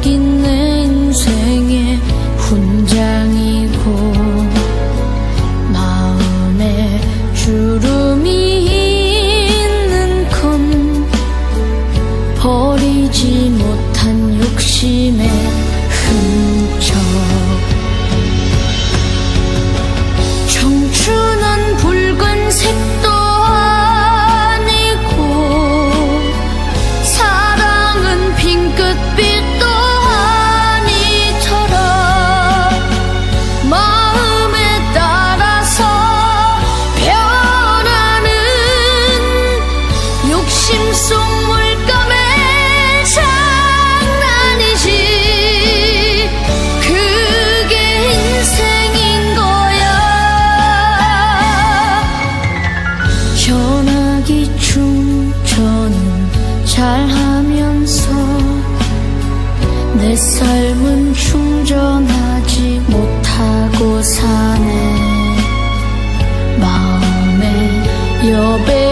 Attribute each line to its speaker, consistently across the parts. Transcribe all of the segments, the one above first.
Speaker 1: 긴내 인생의 훈장 심속 물감의 장난이지. 그게 인생인 거야. 전화기 충전은 잘하면서 내 삶은 충전하지 못하고 사네. 마음에 여백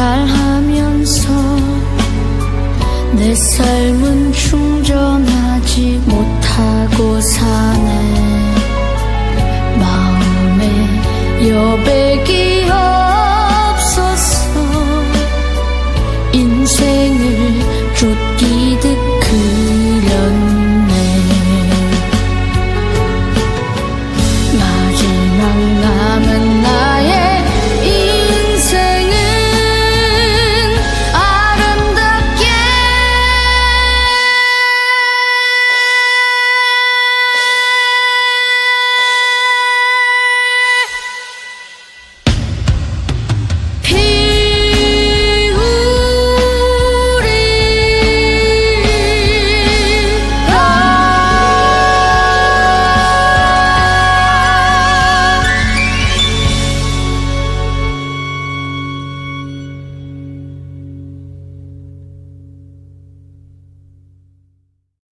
Speaker 1: 잘하면서 내 삶은 충전하지 못하고 살